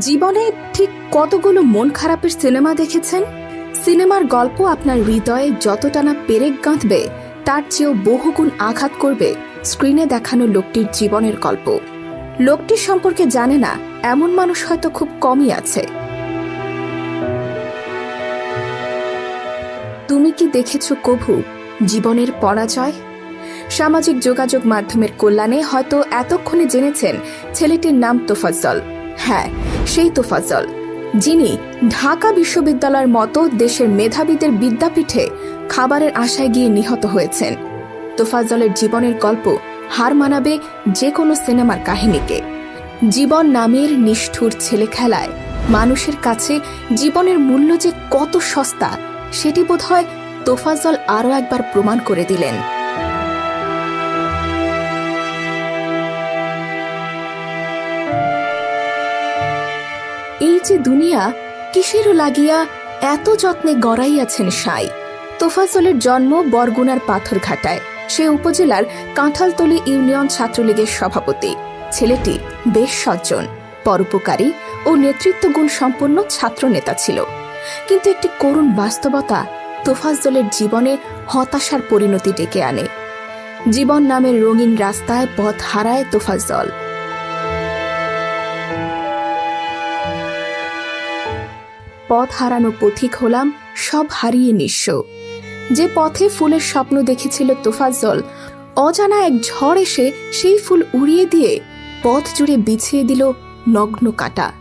জীবনে ঠিক কতগুলো মন খারাপের সিনেমা দেখেছেন? সিনেমার গল্প আপনার হৃদয়ে যতটা না পেরেক গাঁথবে তার চেয়েও বহুগুণ আঘাত করবে স্ক্রিনে দেখানো লোকটির জীবনের গল্প। লোকটির সম্পর্কে জানে না, এমন মানুষ হয়তো খুব কমই আছে। তুমি কি দেখেছ কভু, জীবনের পরাজয়? সামাজিক যোগাযোগ মাধ্যমের কল্যাণে হয়তো এতক্ষণে জেনেছেন ছেলেটির নাম তোফাজ্জল। হ্যাঁ সেই তোফাজ্জল যিনি ঢাকা বিশ্ববিদ্যালয়ের মতো দেশের মেধাবীদের বিদ্যাপীঠে খাবারের আশায় গিয়ে নিহত হয়েছেন তোফাজ্জলের জীবনের গল্প হার মানাবে যে কোনো সিনেমার কাহিনীকে। জীবন নামের নিষ্ঠুর ছেলে খেলায় মানুষের কাছে জীবনের মূল্য যে কত সস্তা, সেটি বোধহয় তোফাজ্জল আরও একবার প্রমাণ করে দিলেন। যে দুনিয়া কিসেরও লাগিয়া এত যত্নে গড়াইয়াছেন সাই। তোফাজলের জন্ম বরগুনার পাথরঘাটায়। সে উপজেলার কাঁঠালতলী ইউনিয়ন ছাত্রলীগের সভাপতি। ছেলেটি বেশ সজ্জন, পরোপকারী ও নেতৃত্বগুণ সম্পন্ন ছাত্রনেতা ছিল। কিন্তু একটি করুণ বাস্তবতা তোফাজলের জীবনে হতাশার পরিণতি ডেকে আনে। জীবন নামের রঙিন রাস্তায় পথ হারায় তোফাজল পথ হারানো পথিক হলাম, সব হারিয়ে নিঃস্ব। যে পথে ফুলের স্বপ্ন দেখেছিল তোফাজ্জল, অজানা এক ঝড় এসে সেই ফুল উড়িয়ে দিয়ে পথ জুড়ে বিছিয়ে দিল নগ্ন কাটা।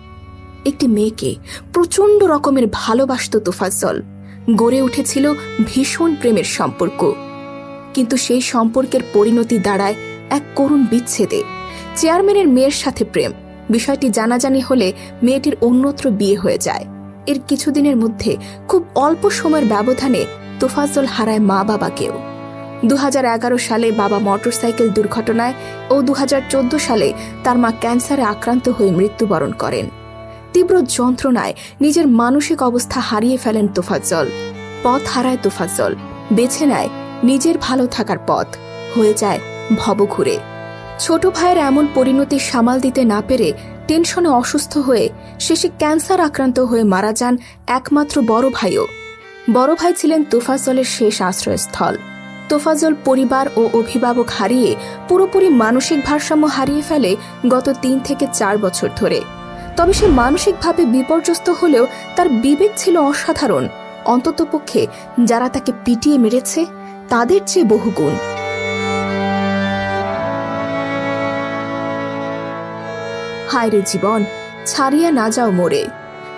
একটি মেয়েকে প্রচণ্ড রকমের ভালোবাসত তোফাজ্জল। গড়ে উঠেছিল ভীষণ প্রেমের সম্পর্ক। কিন্তু সেই সম্পর্কের পরিণতি দাঁড়ায় এক করুণ বিচ্ছেদে। চেয়ারম্যানের মেয়ের সাথে প্রেম। বিষয়টি জানাজানি হলে মেয়েটির অন্যত্র বিয়ে হয়ে যায়। এর কিছুদিনের মধ্যে খুব অল্প সময়ের ব্যবধানে তোফাজ্জল হারায় মা বাবাকেও। দু হাজার এগারো সালে বাবা মোটরসাইকেল দুর্ঘটনায় ও দু হাজার চোদ্দ সালে তার মা ক্যান্সারে আক্রান্ত হয়ে মৃত্যুবরণ করেন। তীব্র যন্ত্রণায় নিজের মানসিক অবস্থা হারিয়ে ফেলেন তোফাজ্জল। পথ হারায় তোফাজ্জল, বেছে নেয় নিজের ভালো থাকার পথ, হয়ে যায় ভবঘুরে ছোট ভাইয়ের এমন পরিণতি সামাল দিতে না পেরে টেনশনে অসুস্থ হয়ে শেষে ক্যান্সার আক্রান্ত হয়ে মারা যান একমাত্র বড় ভাইও। বড় ভাই ছিলেন তোফাজলের শেষ আশ্রয়স্থল। তোফাজল পরিবার ও অভিভাবক হারিয়ে পুরোপুরি মানসিক ভারসাম্য হারিয়ে ফেলে গত তিন থেকে চার বছর ধরে। তবে সে মানসিকভাবে বিপর্যস্ত হলেও তার বিবেক ছিল অসাধারণ। অন্ততপক্ষে যারা তাকে পিটিয়ে মেরেছে, তাদের চেয়ে বহুগুণ। হায় রে জীবন! ছাড়িয়া না যাও মোরে।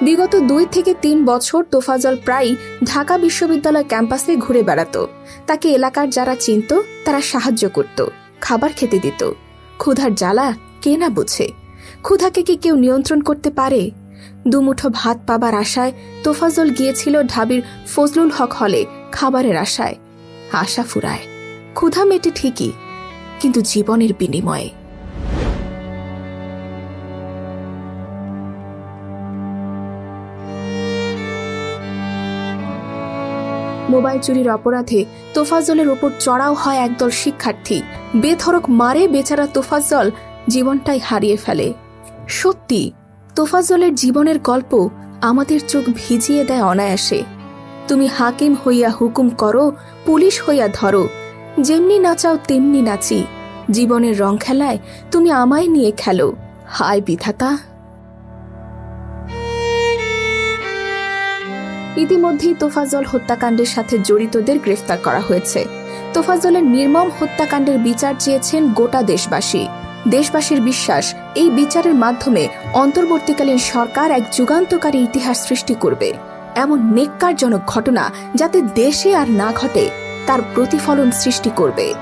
বিগত দুই থেকে তিন বছর তোফাজল প্রায় ঢাকা বিশ্ববিদ্যালয় ক্যাম্পাসে ঘুরে বেড়াতো। তাকে এলাকার যারা চিনত, তারা সাহায্য করত, খাবার খেতে দিত। ক্ষুধার জ্বালা কে না বুঝে? ক্ষুধাকে কি কেউ নিয়ন্ত্রণ করতে পারে? দুমুঠো ভাত পাবার আশায় তোফাজল গিয়েছিল ঢাবির ফজলুল হক হলে খাবারের আশায়। আশা ফুরায়। ক্ষুধা মেটে ঠিকই, কিন্তু জীবনের বিনিময়ে। মোবাইল চুরির অপরাধে তোফাজ্জলের ওপর চড়াও হয় একদল শিক্ষার্থী। বেধরক মারে বেচারা তোফাজ্জল, জীবনটাই হারিয়ে ফেলে। সত্যি, তোফাজ্জলের জীবনের গল্প আমাদের চোখ ভিজিয়ে দেয় অনায়াসে। তুমি হাকিম হইয়া হুকুম করো, পুলিশ হইয়া ধরো। যেমনি নাচাও তেমনি নাচি। জীবনের রং খেলায় তুমি আমায় নিয়ে খেলো। হায় বিধাতা! ইতিমধ্যেই তোফাজল হত্যাকাণ্ডের সাথে জড়িতদের গ্রেফতার করা হয়েছে। তোফাজলের নির্মম হত্যাকাণ্ডের বিচার চেয়েছেন গোটা দেশবাসী। দেশবাসীর বিশ্বাস, এই বিচারের মাধ্যমে অন্তর্বর্তীকালীন সরকার এক যুগান্তকারী ইতিহাস সৃষ্টি করবে। এমন নেককারজনক ঘটনা যাতে দেশে আর না ঘটে, তার প্রতিফলন সৃষ্টি করবে।